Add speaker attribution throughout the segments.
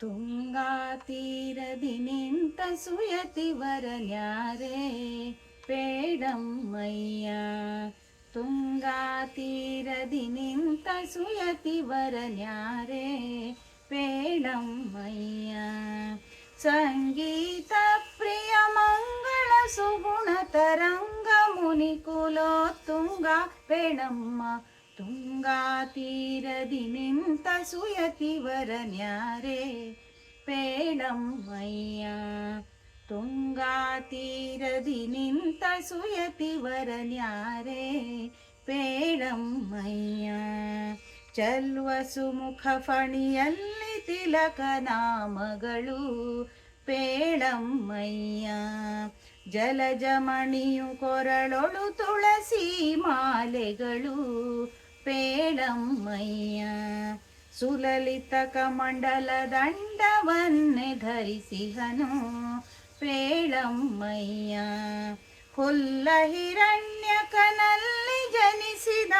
Speaker 1: ತುಂಗಾ ತೀರದಿ ನಿಂತ ಸುಯತಿ ವರನ್ಯಾರೇ, ಪೇಡಮ್ಮಯ್ಯ. ತುಂಗಾ ತೀರದಿ ನಿಂತ ಸುಯತಿ ವರನ್ಯಾರೇ, ಪೇಡಮ್ಮಯ್ಯ. ಸಂಗೀತ ಪ್ರಿಯ ಮಂಗಳ ಸುಗುಣ ತರಂಗ ಮುನಿ ತುಂಗ ಪೇಡಮ್ಮ. ತುಂಗಾ ತೀರದಿ ನಿಂತ ಸುಯತಿ ವರನ್ಯಾರೇ ಪೇಳಮ್ಮಯ್ಯ ತುಂಗಾ ತೀರದಿ ನಿಂತ ಸುಯತಿ ವರನ್ಯಾರೇ ಪೇಳಮ್ಮಯ್ಯ ಚಲ್ವ ಸುಮುಖ ಫಣಿಯಲ್ಲಿ ತಿಲಕ ನಾಮಗಳು ಪೇಳಮ್ಮಯ್ಯ ಜಲಜಮಣಿಯು ಕೊರಳೊಳು ತುಳಸಿ ಮಾಲೆಗಳು ಪೇಳಮ್ಮಯ್ಯ ಸುಲಲಿತ ಕಮಂಡಲ ದಂಡವನ್ನೇ ಧರಿಸಿಹನು ಪೇಳಮ್ಮಯ್ಯ ಹುಲ್ಲ ಹಿರಣ್ಯಕನಲ್ಲಿ ಜನಿಸಿದ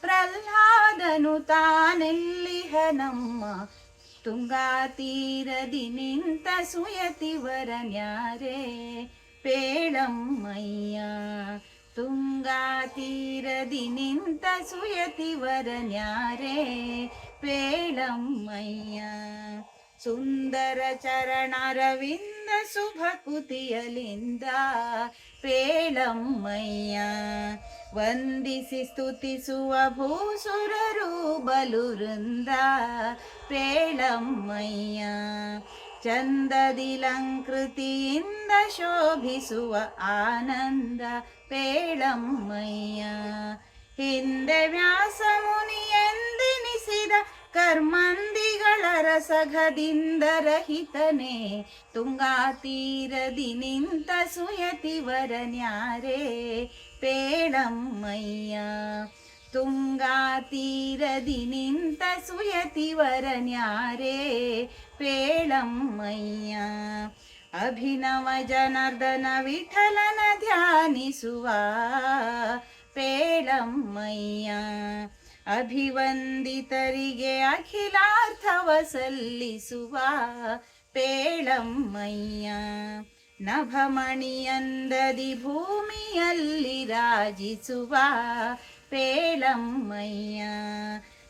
Speaker 1: ಪ್ರಹ್ಲಾದನು ತಾನೆಲ್ಲಿಹನಮ್ಮ? ತುಂಗಾ ತೀರದಿ ನಿಂತ ಸುಯತಿ ವರನ್ಯಾರೇ ಪೇಳಮ್ಮಯ್ಯ ತುಂಗಾ ತೀರದಿ ನಿಂತ ಸುಯತಿ ವರನ್ಯಾರೇ, ಪೇಳಮ್ಮಯ್ಯ. ಸುಂದರ ಚರಣರವಿಂದ ಶುಭ ಕುತಿಯಲಿಂದ, ಪೇಳಮ್ಮಯ್ಯ. ವಂದಿಸಿ ಸ್ತುತಿಸುವ ಭೂಸುರರು ಬಲುವೃಂದ, ಪೇಳಮ್ಮಯ್ಯ. ಚಂದದಿಲಂಕೃತಿಯಿಂದ ಶೋಭಿಸುವ ಆನಂದ ಪೇಳಮ್ಮಯ್ಯ. ಹಿಂದೆ ವ್ಯಾಸ ಮುನಿಯೆಂದೆನಿಸಿದ ಕರ್ಮಂದಿಗಳ ರಸಘದಿಂದ ರಹಿತನೇ ತುಂಗಾ ತೀರದಿ ನಿಂತ ಸುಯತಿ ವರನ್ಯಾರೇ ಪೇಳಮ್ಮಯ್ಯ. ತುಂಗಾ ತೀರದಿ ನಿಂತ ಸುಯತಿ ವರನ್ಯಾರೇ ಪೇಳಮ್ಮಯ್ಯ ಅಭಿನವ ಜನಾರ್ದನ ವಿಠಲನ ಧ್ಯಾನಿಸುವ ಪೇಳಮ್ಮಯ್ಯ ಅಭಿವಂದಿತರಿಗೆ ಅಖಿಲಾರ್ಥವ ಸಲ್ಲಿಸುವ ಪೇಳಮ್ಮಯ್ಯ ನಭಮಣಿಯಂದದಿ ಭೂಮಿಯಲ್ಲಿ ರಾಜಿಸುವ ಪೇಳಮ್ಮಯ್ಯ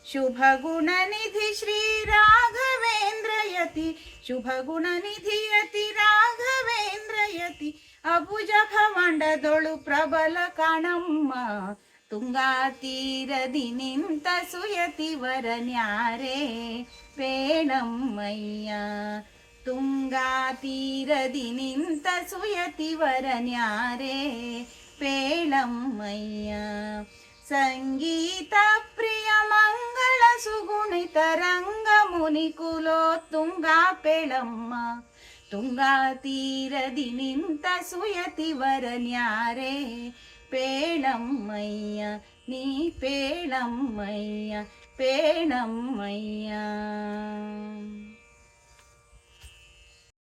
Speaker 1: ಶುಭ ಗುಣನಿಧಿ ಶ್ರೀ ರಾಘವೇಂದ್ರಯತಿ ಶುಭ ಗುಣನಿಧಿಯತಿ ರಾಘವೇಂದ್ರಯತಿ ಅಭುಜ ಭವಂಡದೊಳು ಪ್ರಬಲ ಕಾಣಮ್ಮ, ತುಂಗಾ ತೀರದಿ ನಿಂತ ಸುಯತಿ ವರನ್ಯಾರೇ ಪೇಣಮ್ಮಯ್ಯ ತುಂಗಾ ತೀರದಿ ನಿಂತ ಸುಯತಿ ವರನ್ಯಾರೇ ಪೇಳಮ್ಮಯ್ಯ ಸಂಗೀತ ಪ್ರಿಯ ಮಂಗಳ ಸುಗುಣಿತ ರಂಗ ಮುನಿ ಕುಲೋ ತುಂಗಾ ಪೇಳಮ್ಮ ತುಂಗಾ ತೀರದಿ ನಿಂತ ಸುಯತಿ ವರನ್ಯಾರೇ